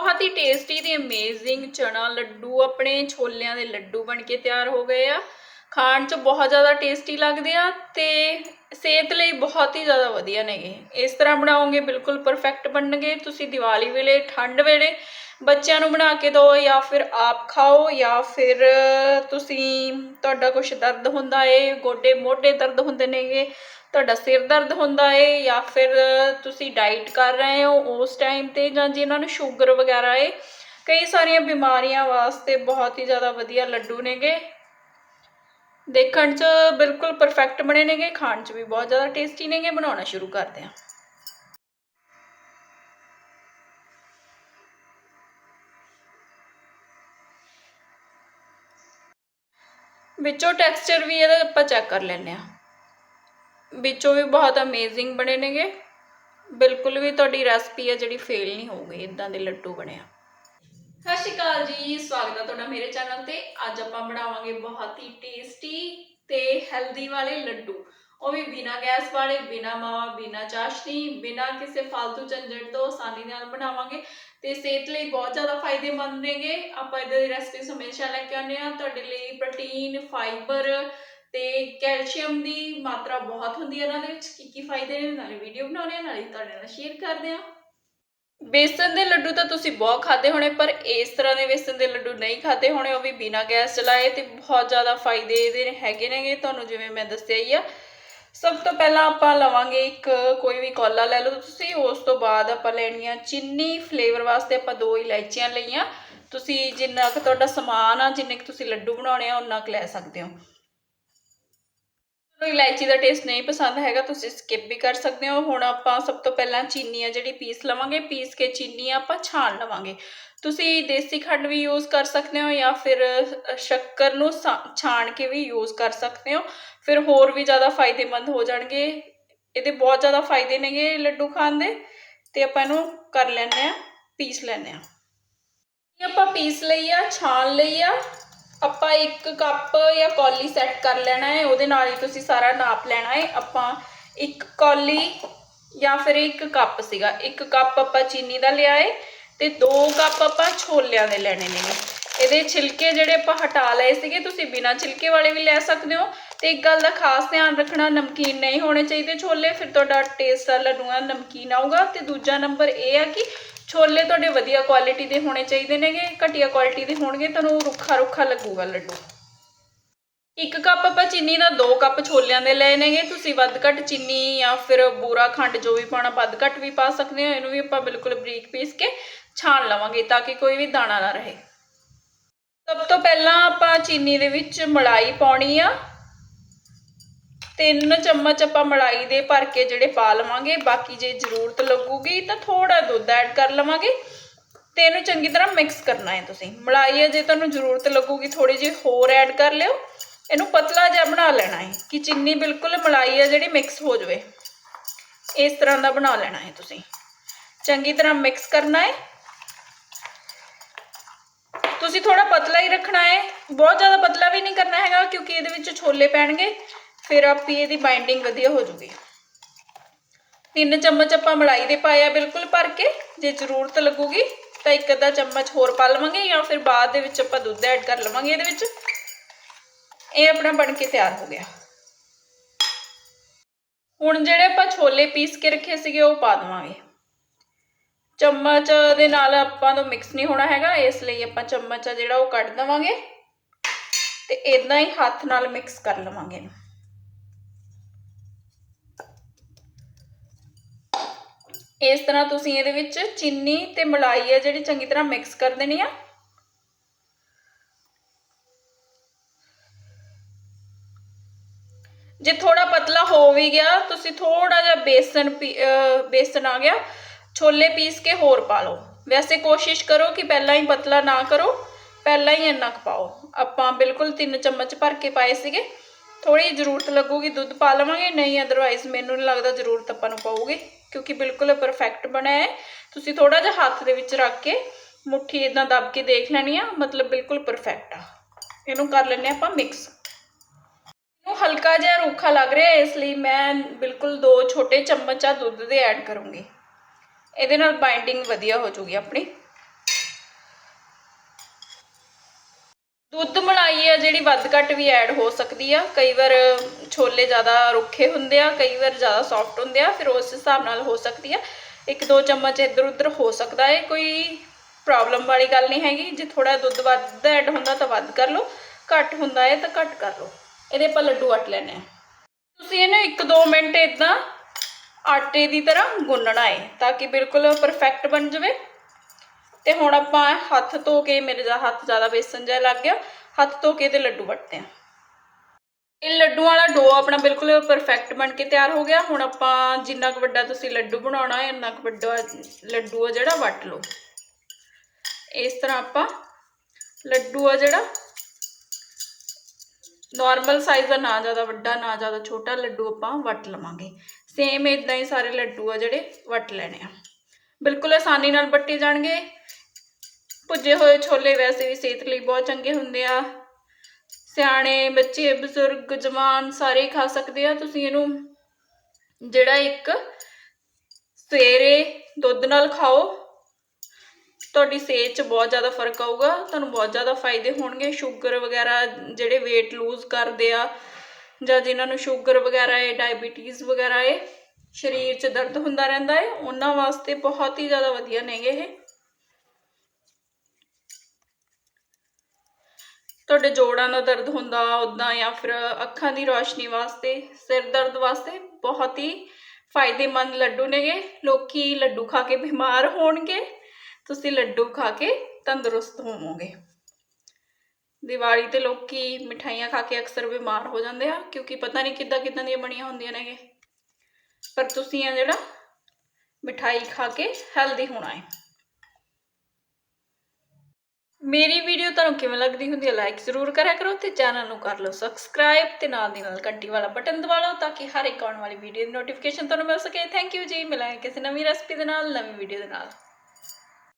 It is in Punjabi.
ਬਹੁਤ ਹੀ ਟੇਸਟੀ ਤੇ ਅਮੇਜ਼ਿੰਗ ਚਣਾ ਲੱਡੂ, ਆਪਣੇ ਛੋਲਿਆਂ ਦੇ ਲੱਡੂ ਬਣ ਕੇ ਤਿਆਰ ਹੋ ਗਏ ਆ। ਖਾਣ 'ਚ ਬਹੁਤ ਜ਼ਿਆਦਾ ਟੇਸਟੀ ਲੱਗਦੇ ਆ ਤੇ ਸਿਹਤ ਲਈ ਬਹੁਤ ਹੀ ਜ਼ਿਆਦਾ ਵਧੀਆ ਨੇਗੇ ਇਸ ਤਰ੍ਹਾਂ ਬਣਾਓਗੇ ਬਿਲਕੁਲ ਪਰਫੈਕਟ ਬਣਨਗੇ। ਤੁਸੀਂ ਦੀਵਾਲੀ ਵੇਲੇ, ਠੰਡ ਵੇਲੇ ਬੱਚਿਆਂ ਨੂੰ ਬਣਾ ਕੇ ਦਿਓ ਜਾਂ ਫਿਰ ਆਪ ਖਾਓ ਜਾਂ ਫਿਰ ਤੁਸੀਂ, ਤੁਹਾਡਾ ਕੁਝ ਦਰਦ ਹੁੰਦਾ ਏ, ਗੋਡੇ ਮੋਢੇ ਦਰਦ ਹੁੰਦੇ ਨੇਗੇ ਤੁਹਾਡਾ ਸਿਰ ਦਰਦ ਹੁੰਦਾ ਏ ਜਾਂ ਫਿਰ ਤੁਸੀਂ ਡਾਈਟ ਕਰ ਰਹੇ ਹੋ ਉਸ ਟਾਈਮ ਤੇ ਜਾਂ ਜਿਨ੍ਹਾਂ ਨੂੰ ਸ਼ੂਗਰ ਵਗੈਰਾ ਏ, ਕਈ ਸਾਰੀਆਂ ਬਿਮਾਰੀਆਂ ਵਾਸਤੇ ਬਹੁਤ ਹੀ ਜ਼ਿਆਦਾ ਵਧੀਆ ਲੱਡੂ ਨੇਗੇ। ਦੇਖਣ 'ਚ ਬਿਲਕੁਲ ਪਰਫੈਕਟ ਬਣੇ ਨੇਗੇ, ਖਾਣ 'ਚ ਵੀ ਬਹੁਤ ਜ਼ਿਆਦਾ ਟੇਸਟੀ ਨੇਗੇ। ਬਣਾਉਣਾ ਸ਼ੁਰੂ ਕਰਦੇ ਹਾਂ। ਵਿੱਚੋਂ ਟੈਕਸਚਰ ਵੀ ਇਹਦਾ ਆਪਾਂ ਚੈੱਕ ਕਰ ਲੈਂਦੇ ਆ ਵਿੱਚੋਂ ਵੀ ਬਹੁਤ ਅਮੇਜ਼ਿੰਗ ਬਣੇ ਨੇਗੇ। ਬਿਲਕੁਲ ਵੀ ਤੁਹਾਡੀ ਰੈਸਪੀ ਆ ਜਿਹੜੀ ਫੇਲ ਨਹੀਂ ਹੋਊਗੀ ਇਦਾਂ ਦੇ ਲੱਡੂ ਬਣਿਆ ਸਤਿ ਸ਼੍ਰੀ ਅਕਾਲ ਜੀ, ਸਵਾਗਤ ਹੈ ਤੁਹਾਡਾ ਮੇਰੇ ਚੈਨਲ ਤੇ। ਅੱਜ ਆਪਾਂ ਬਣਾਵਾਂਗੇ ਬਹੁਤ ਹੀ ਟੇਸਟੀ ਤੇ ਹੈਲਦੀ ਵਾਲੇ ਲੱਡੂ। ਉਹ ਵੀ ਬਿਨਾ ਗੈਸ ਵਾਲੇ, ਬਿਨਾ ਮਾਵਾ, ਬਿਨਾ ਚਾਸ਼ਨੀ, ਬਿਨਾ ਕਿਸੇ ਫालतू ਝੰਜਟ ਤੋਂ ਆਸਾਨੀ ਨਾਲ ਬਣਾਵਾਂਗੇ। ਤੇ ਸਿਹਤ ਲਈ ਬਹੁਤ ਜ਼ਿਆਦਾ ਫਾਇਦੇਮੰਦ ਨੇਗੇ। ਆਪਾਂ ਇਹਦੀ ਰੈਸਪੀ ਹਮੇਸ਼ਾ ਲੈ ਕੇ ਆਉਂਦੇ ਆ ਤੁਹਾਡੇ ਲਈ ਪ੍ਰੋਟੀਨ ਫਾਈਬਰ ਤੇ ਕੈਲਸ਼ੀਅਮ ਦੀ ਮਾਤਰਾ ਬਹੁਤ ਹੁੰਦੀ ਹੈ ਇਹਨਾਂ ਦੇ ਵਿੱਚ। ਕੀ ਕੀ ਫਾਇਦੇ ਨੇ? ਨਾਲੇ ਵੀਡੀਓ ਬਣਾਉਣੇ ਆ, ਨਾਲੇ ਤੁਹਾਡੇ ਨਾਲ ਸ਼ੇਅਰ ਕਰਦੇ ਆ। ਬੇਸਨ ਦੇ ਲੱਡੂ ਤਾਂ ਤੁਸੀਂ ਬਹੁਤ ਖਾਦੇ ਹੋਣੇ, ਪਰ ਇਸ ਤਰ੍ਹਾਂ ਦੇ ਬੇਸਨ ਦੇ ਲੱਡੂ ਨਹੀਂ ਖਾਦੇ ਹੋਣੇ, ਉਹ ਵੀ ਬਿਨਾਂ ਗੈਸ ਚਲਾਏ ਤੇ ਬਹੁਤ ਜ਼ਿਆਦਾ ਫਾਇਦੇ ਇਹਦੇ ਹੈਗੇ ਨੇਗੇ, ਤੁਹਾਨੂੰ ਜਿਵੇਂ ਮੈਂ ਦੱਸਿਆ ਹੀ ਆ। ਸਭ ਤੋਂ ਪਹਿਲਾਂ ਆਪਾਂ ਲਵਾਂਗੇ ਇੱਕ ਕੋਈ ਵੀ ਕੌਲਾ ਲੈ ਲਓ ਤੁਸੀਂ, ਉਸ ਤੋਂ ਬਾਅਦ ਆਪਾਂ ਲੈਣੀ ਆ ਚੀਨੀ ਫਲੇਵਰ ਵਾਸਤੇ ਆਪਾਂ ਦੋ ਇਲਾਇਚੀਆਂ ਲਈਆਂ। ਤੁਸੀਂ ਜਿੰਨਾ ਕੁ ਤੁਹਾਡਾ ਸਮਾਨ ਆ, ਜਿੰਨੇ ਕੁ ਤੁਸੀਂ ਲੱਡੂ ਬਣਾਉਣੇ ਆ ਉਹਨਾਂ ਕੁ ਲੈ ਸਕਦੇ ਹੋ। ਤੁਹਾਨੂੰ ਇਲਾਇਚੀ ਦਾ ਟੇਸਟ ਨਹੀਂ ਪਸੰਦ ਹੈਗਾ, ਤੁਸੀਂ ਸਕਿਪ ਵੀ ਕਰ ਸਕਦੇ ਹੋ। ਹੁਣ ਆਪਾਂ ਸਭ ਤੋਂ ਪਹਿਲਾਂ ਚੀਨੀ ਆ ਜਿਹੜੀ ਪੀਸ ਲਵਾਂਗੇ, ਪੀਸ ਕੇ ਚੀਨੀ ਆਪਾਂ ਛਾਣ ਲਵਾਂਗੇ। ਤੁਸੀਂ ਦੇਸੀ ਖੰਡ ਵੀ ਯੂਜ਼ ਕਰ ਸਕਦੇ ਹੋ ਜਾਂ ਫਿਰ ਸ਼ੱਕਰ ਨੂੰ ਛਾਣ ਕੇ ਵੀ ਯੂਜ਼ ਕਰ ਸਕਦੇ ਹੋ। ਫਿਰ ਹੋਰ ਵੀ ਜ਼ਿਆਦਾ ਫਾਇਦੇਮੰਦ ਹੋ ਜਾਣਗੇ। ਇਹਦੇ ਬਹੁਤ ਜ਼ਿਆਦਾ ਫਾਇਦੇ ਨੇਗੇ ਲੱਡੂ ਖਾਣ ਦੇ। ਤੇ ਆਪਾਂ ਇਹਨੂੰ ਕਰ ਲੈਂਦੇ ਆ ਪੀਸ ਲੈਂਦੇ ਆ ਆਪਾਂ ਪੀਸ ਲਈ ਆ, ਛਾਣ ਲਈ ਆ। ਆਪਾਂ ਇੱਕ ਕੱਪ ਜਾਂ ਕੌਲੀ ਸੈੱਟ ਕਰ ਲੈਣਾ ਹੈ, ਉਹਦੇ ਨਾਲ ਹੀ ਤੁਸੀਂ ਸਾਰਾ ਨਾਪ ਲੈਣਾ ਹੈ। ਆਪਾਂ ਇੱਕ ਕੌਲੀ ਜਾਂ ਫਿਰ ਇੱਕ ਕੱਪ ਸੀਗਾ। ਇੱਕ ਕੱਪ ਆਪਾਂ ਚੀਨੀ ਦਾ ਲਿਆ ਹੈ ਤੇ ਦੋ ਕੱਪ ਆਪਾਂ ਛੋਲਿਆਂ ਦੇ ਲੈਣੇ ਨੇ। ਇਹਦੇ ਛਿਲਕੇ ਜਿਹੜੇ ਆਪਾਂ ਹਟਾ ਲਏ ਸੀਗੇ, ਤੁਸੀਂ ਬਿਨਾਂ ਛਿਲਕੇ ਵਾਲੇ ਵੀ ਲੈ ਸਕਦੇ ਹੋ। ਤੇ ਇੱਕ ਗੱਲ ਦਾ ਖਾਸ ਧਿਆਨ ਰੱਖਣਾ, ਨਮਕੀਨ ਨਹੀਂ ਹੋਣੇ ਚਾਹੀਦੇ ਛੋਲੇ। ਫਿਰ ਤੁਹਾਡਾ ਟੇਸਟ ਆ ਲੱਡੂਆਂ ਨਮਕੀਨ ਆਊਗਾ। ਤੇ ਦੂਜਾ ਨੰਬਰ ਇਹ ਆ ਕਿ ਛੋਲੇ ਤੁਹਾਡੇ ਵਧੀਆ ਕੁਆਲਿਟੀ ਦੇ ਹੋਣੇ ਚਾਹੀਦੇ ਨੇਗੇ, ਘਟੀਆ ਕੁਆਲਿਟੀ ਦੇ ਹੋਣਗੇ, ਤੁਹਾਨੂੰ ਰੁੱਖਾ ਰੁੱਖਾ ਲੱਗੂਗਾ ਲੱਡੂ। ਇੱਕ ਕੱਪ ਆਪਾਂ ਚੀਨੀ ਦਾ 2 ਕੱਪ ਛੋਲਿਆਂ ਦੇ ਲਏ ਨੇਗੇ, ਤੁਸੀਂ ਵੱਧ ਘੱਟ ਚੀਨੀ ਜਾਂ ਫਿਰ ਬੂਰਾ ਖੰਡ ਜੋ ਵੀ ਪਾਣਾ ਵੱਧ ਘੱਟ ਵੀ ਪਾ ਸਕਦੇ ਹੋ, ਇਹਨੂੰ ਵੀ ਆਪਾਂ ਬਿਲਕੁਲ ਬਰੀਕ ਪੀਸ ਕੇ ਛਾਣ ਲਵਾਂਗੇ ਤਾਂ ਕਿ ਕੋਈ ਵੀ ਦਾਣਾ ਨਾ ਰਹੇ। ਸਭ ਤੋਂ ਪਹਿਲਾਂ ਆਪਾਂ ਚੀਨੀ ਦੇ ਵਿੱਚ ਮਲਾਈ ਪਾਉਣੀ ਆ। ਤਿੰਨ ਚਮਚ ਆਪਾਂ ਮਲਾਈ ਦੇ ਭਰ ਕੇ ਜਿਹੜੇ ਪਾ ਲਵਾਂਗੇ, ਬਾਕੀ ਜੇ ਜ਼ਰੂਰਤ ਲੱਗੂਗੀ ਤਾਂ ਥੋੜਾ ਦੁੱਧ ਐਡ ਕਰ ਲਵਾਂਗੇ। ਤੇ ਇਹਨੂੰ ਚੰਗੀ ਤਰ੍ਹਾਂ ਮਿਕਸ ਕਰਨਾ ਹੈ ਤੁਸੀਂ। ਮਲਾਈ ਜੇ ਤੁਹਾਨੂੰ ਜ਼ਰੂਰਤ ਲੱਗੂਗੀ ਥੋੜੀ ਜਿਹੀ ਹੋਰ ਐਡ ਕਰ ਲਿਓ। ਇਹਨੂੰ ਪਤਲਾ ਜਿਹਾ ਬਣਾ ਲੈਣਾ ਹੈ, ਕਿ ਚੀਨੀ ਬਿਲਕੁਲ ਮਲਾਈ ਆ ਜਿਹੜੀ ਮਿਕਸ ਹੋ ਜਾਵੇ। ਇਸ ਤਰ੍ਹਾਂ ਦਾ ਬਣਾ ਲੈਣਾ ਹੈ ਤੁਸੀਂ। ਚੰਗੀ ਤਰ੍ਹਾਂ ਮਿਕਸ ਕਰਨਾ ਹੈ। ਤੁਸੀਂ ਥੋੜਾ ਪਤਲਾ ਹੀ ਰੱਖਣਾ ਹੈ। ਬਹੁਤ ਜ਼ਿਆਦਾ ਪਤਲਾ ਵੀ ਨਹੀਂ ਕਰਨਾ ਹੈਗਾ, ਕਿਉਂਕਿ ਇਹਦੇ ਵਿੱਚ ਛੋਲੇ ਪੈਣਗੇ। ਫਿਰ ਆਪੀ ਇਹਦੀ ਬਾਈਂਡਿੰਗ ਵਧੀਆ ਹੋ ਜੂਗੀ। ਤਿੰਨ ਚਮਚ ਆਪਾਂ ਮਲਾਈ ਦੇ ਪਾਇਆ ਬਿਲਕੁਲ ਭਰ ਕੇ, ਜੇ ਜ਼ਰੂਰਤ ਲੱਗੂਗੀ ਤਾਂ ਇੱਕ ਅੱਧਾ ਚਮਚ ਹੋਰ ਪਾ ਲਵਾਂਗੇ ਜਾਂ ਫਿਰ ਬਾਅਦ ਦੇ ਵਿੱਚ ਆਪਾਂ ਦੁੱਧ ਐਡ ਕਰ ਲਵਾਂਗੇ ਇਹਦੇ ਵਿੱਚ। ਇਹ ਆਪਣਾ ਬਣ ਕੇ ਤਿਆਰ ਹੋ ਗਿਆ। ਹੁਣ ਜਿਹੜੇ ਆਪਾਂ ਛੋਲੇ ਪੀਸ ਕੇ ਰੱਖੇ ਸੀਗੇ ਉਹ ਪਾ ਦਵਾਂਗੇ। ਚਮਚ ਦੇ ਨਾਲ ਆਪਾਂ ਤੋਂ ਮਿਕਸ ਨਹੀਂ ਹੋਣਾ ਹੈਗਾ, ਇਸ ਲਈ ਆਪਾਂ ਚਮਚ ਆ ਜਿਹੜਾ ਉਹ ਕੱਢ ਦਵਾਂਗੇ। ਤੇ ਇਦਾਂ ਹੀ ਹੱਥ ਨਾਲ ਮਿਕਸ ਕਰ ਲਵਾਂਗੇ। ਇਸ ਤਰ੍ਹਾਂ ਤੁਸੀਂ ਇਹਦੇ ਵਿੱਚ ਚੀਨੀ ਤੇ ਮਲਾਈ ਹੈ ਜਿਹੜੀ ਚੰਗੀ ਤਰ੍ਹਾਂ ਮਿਕਸ ਕਰ ਦੇਣੀ ਆ। ਜੇ ਥੋੜਾ ਪਤਲਾ ਹੋ ਵੀ ਗਿਆ, ਤੁਸੀਂ ਥੋੜਾ ਜਿਹਾ ਬੇਸਨ ਬੇਸਨ ਆ ਗਿਆ, ਛੋਲੇ ਪੀਸ ਕੇ ਹੋਰ ਪਾ ਲਓ। ਵੈਸੇ ਕੋਸ਼ਿਸ਼ ਕਰੋ ਕਿ ਪਹਿਲਾਂ ਹੀ ਪਤਲਾ ਨਾ ਕਰੋ, ਪਹਿਲਾਂ ਹੀ ਇੰਨਾ ਕੁ ਪਾਓ। ਆਪਾਂ ਬਿਲਕੁਲ 3 ਚਮਚ ਭਰ ਕੇ ਪਾਏ ਸੀਗੇ। ਥੋੜੀ ਜ਼ਰੂਰਤ ਲੱਗੂਗੀ, ਦੁੱਧ ਪਾ ਲਵਾਂਗੇ, ਨਹੀਂ ਅਦਰਵਾਈਜ਼ ਮੈਨੂੰ ਨਹੀਂ ਲੱਗਦਾ ਜ਼ਰੂਰਤ ਆਪਾਂ ਨੂੰ ਪਾਉਗੀ ਕਿਉਂਕਿ ਬਿਲਕੁਲ ਪਰਫੈਕਟ ਬਣਿਆ ਹੈ। ਤੁਸੀਂ ਥੋੜਾ ਜਿਹਾ ਹੱਥ ਦੇ ਵਿੱਚ ਰੱਖ ਕੇ ਮੁੱਠੀ ਇਦਾਂ ਦਬ ਕੇ ਦੇਖ ਲੈਣੀ ਆ, ਮਤਲਬ ਬਿਲਕੁਲ ਪਰਫੈਕਟ ਆ। ਇਹਨੂੰ ਕਰ ਲੈਣੇ ਆਪਾਂ ਮਿਕਸ ਇਹਨੂੰ ਹਲਕਾ ਜਿਹਾ ਰੂਖਾ ਲੱਗ ਰਿਹਾ, ਇਸ ਲਈ ਮੈਂ ਬਿਲਕੁਲ ਦੋ ਛੋਟੇ ਚਮਚ ਆ ਦੁੱਧ ਦੇ ਐਡ ਕਰੂੰਗੀ। ਇਹਦੇ ਨਾਲ ਬਾਈਂਡਿੰਗ ਵਧੀਆ ਹੋ ਜੂਗੀ ਆਪਣੀ। ਦੁੱਧ ਮਲਾਈ ਆ ਜਿਹੜੀ ਵੱਧ ਘੱਟ ਵੀ ਐਡ ਹੋ ਸਕਦੀ ਆ। ਕਈ ਵਾਰ ਛੋਲੇ ਜ਼ਿਆਦਾ ਰੁੱਖੇ ਹੁੰਦੇ ਆ, ਕਈ ਵਾਰ ਜ਼ਿਆਦਾ ਸੌਫਟ ਹੁੰਦੇ ਆ, ਫਿਰ ਉਸ ਹਿਸਾਬ ਨਾਲ ਹੋ ਸਕਦੀ ਆ। ਇੱਕ ਦੋ ਚਮਚ ਇੱਧਰ ਉੱਧਰ ਹੋ ਸਕਦਾ ਹੈ ਕੋਈ ਪ੍ਰੋਬਲਮ ਵਾਲੀ ਗੱਲ ਨਹੀਂ ਹੈਗੀ। ਜੇ ਥੋੜਾ ਦੁੱਧ ਵੱਧ ਐਡ ਹੁੰਦਾ ਤਾਂ ਵੱਧ ਕਰ ਲਓ, ਘੱਟ ਹੁੰਦਾ ਹੈ ਤਾਂ ਘੱਟ ਕਰ ਲਓ। ਇਹਦੇ ਆਪਾਂ ਲੱਡੂ ਵੱਟ ਲੈਣੇ ਆ। ਤੁਸੀਂ ਇਹਨੂੰ 1-2 ਮਿੰਟ ਇਦਾਂ ਆਟੇ ਦੀ ਤਰ੍ਹਾਂ ਗੁੰਨਣਾ ਹੈ ਤਾਂ ਕਿ ਬਿਲਕੁਲ ਪਰਫੈਕਟ ਬਣ ਜਾਵੇ। ਤੇ ਹੁਣ ਆਪਾਂ ਹੱਥ ਧੋ ਕੇ, ਮੇਰੇ ਦਾ ਹੱਥ ਜ਼ਿਆਦਾ ਬੇਸਨ ਜਿਹਾ ਲੱਗ ਗਿਆ, ਹੱਥ ਧੋ ਕੇ ਤੇ ਲੱਡੂ ਵੱਟਦੇ ਆ ਇਹ ਲੱਡੂ ਵਾਲਾ ਡੋ ਆਪਣਾ ਬਿਲਕੁਲ ਪਰਫੈਕਟ ਬਣ ਕੇ ਤਿਆਰ ਹੋ ਗਿਆ। ਹੁਣ ਆਪਾਂ ਜਿੰਨਾ ਕੁ ਵੱਡਾ ਤੁਸੀਂ ਲੱਡੂ ਬਣਾਉਣਾ ਹੈ, ਇੰਨਾ ਕੁ ਵੱਡਾ ਲੱਡੂ ਆ ਜਿਹੜਾ ਵੱਟ ਲਓ। ਇਸ ਤਰ੍ਹਾਂ ਆਪਾਂ ਲੱਡੂ ਆ ਜਿਹੜਾ ਨਾਰਮਲ ਸਾਈਜ਼ ਦਾ, ਨਾ ਜ਼ਿਆਦਾ ਵੱਡਾ, ਨਾ ਜ਼ਿਆਦਾ ਛੋਟਾ ਲੱਡੂ ਆਪਾਂ ਵੱਟ ਲਵਾਂਗੇ। ਸੇਮ ਇਦਾਂ ਹੀ ਸਾਰੇ ਲੱਡੂ ਆ ਜਿਹੜੇ ਵੱਟ ਲੈਣੇ ਆ। ਬਿਲਕੁਲ ਆਸਾਨੀ ਨਾਲ ਵੱਟੇ ਜਾਣਗੇ। ਭੁੱਜੇ ਹੋਏ ਛੋਲੇ ਵੈਸੇ ਵੀ ਸਿਹਤ ਲਈ ਬਹੁਤ ਚੰਗੇ ਹੁੰਦੇ ਆ। ਸਿਆਣੇ, ਬੱਚੇ, ਬਜ਼ੁਰਗ, ਜਵਾਨ ਸਾਰੇ ਹੀ ਖਾ ਸਕਦੇ ਆ। ਤੁਸੀਂ ਇਹਨੂੰ ਜਿਹੜਾ ਇੱਕ ਸਵੇਰੇ ਦੁੱਧ ਨਾਲ ਖਾਓ, ਤੁਹਾਡੀ ਸਿਹਤ 'ਚ ਬਹੁਤ ਜ਼ਿਆਦਾ ਫ਼ਰਕ ਆਊਗਾ। ਤੁਹਾਨੂੰ ਬਹੁਤ ਜ਼ਿਆਦਾ ਫਾਇਦੇ ਹੋਣਗੇ। ਸ਼ੂਗਰ ਵਗੈਰਾ ਜਿਹੜੇ weight lose ਕਰਦੇ ਆ ਜਾਂ ਜਿਨ੍ਹਾਂ ਨੂੰ ਸ਼ੂਗਰ ਵਗੈਰਾ ਹੈ ਡਾਇਬੀਟੀਜ਼ ਵਗੈਰਾ ਹੈ, ਸਰੀਰ 'ਚ ਦਰਦ ਹੁੰਦਾ ਰਹਿੰਦਾ ਹੈ, ਉਹਨਾਂ ਵਾਸਤੇ ਬਹੁਤ ਹੀ ਜ਼ਿਆਦਾ ਵਧੀਆ ਨੇਗੇ ਇਹ। ਤੁਹਾਡੇ ਜੋੜਾਂ ਦਾ ਦਰਦ ਹੁੰਦਾ ਉਦਾਂ ਜਾਂ ਫਿਰ ਅੱਖਾਂ ਦੀ ਰੋਸ਼ਨੀ ਵਾਸਤੇ, ਸਿਰ ਦਰਦ ਵਾਸਤੇ ਬਹੁਤ ਹੀ ਫਾਇਦੇਮੰਦ ਲੱਡੂ ਨੇਗੇ ਲੋਕੀ ਲੱਡੂ ਖਾ ਕੇ ਬਿਮਾਰ ਹੋਣਗੇ, ਤੁਸੀਂ ਲੱਡੂ ਖਾ ਕੇ ਤੰਦਰੁਸਤ ਹੋਵੋਗੇ। ਦੀਵਾਲੀ ਤੇ ਲੋਕੀ ਮਿਠਾਈਆਂ ਖਾ ਕੇ ਅਕਸਰ ਬਿਮਾਰ ਹੋ ਜਾਂਦੇ ਆ, ਕਿਉਂਕਿ ਪਤਾ ਨਹੀਂ ਕਿੱਦਾਂ ਕਿੱਦਾਂ ਦੀਆਂ ਬਣੀਆਂ ਹੁੰਦੀਆਂ ਨੇਗੇ ਪਰ ਤੁਸੀਂ ਆ ਜਿਹੜਾ ਮਿਠਾਈ ਖਾ ਕੇ ਹੈਲਦੀ ਹੋਣਾ ਹੈ। ਮੇਰੀ ਵੀਡੀਓ ਤੁਹਾਨੂੰ ਕਿਵੇਂ ਲੱਗਦੀ ਹੁੰਦੀ ਹੈ ਲਾਈਕ ਜ਼ਰੂਰ ਕਰਿਆ ਕਰੋ ਤੇ ਚੈਨਲ ਨੂੰ ਕਰ ਲਓ ਸਬਸਕ੍ਰਾਈਬ ਤੇ ਨਾਲ ਦੀ ਨਾਲ ਘੰਟੀ ਵਾਲਾ ਬਟਨ ਦਬਾ ਲਓ ਤਾਂ ਕਿ ਹਰ ਇੱਕ ਆਉਣ ਵਾਲੀ ਵੀਡੀਓ ਦੀ ਨੋਟੀਫਿਕੇਸ਼ਨ ਤੁਹਾਨੂੰ ਮਿਲ ਸਕੇ। ਥੈਂਕ ਯੂ ਜੀ, ਮਿਲਾਂਗੇ ਕਿਸੇ ਨਵੀਂ ਰੈਸਪੀ ਦੇ ਨਾਲ, ਨਵੀਂ ਵੀਡੀਓ ਦੇ ਨਾਲ।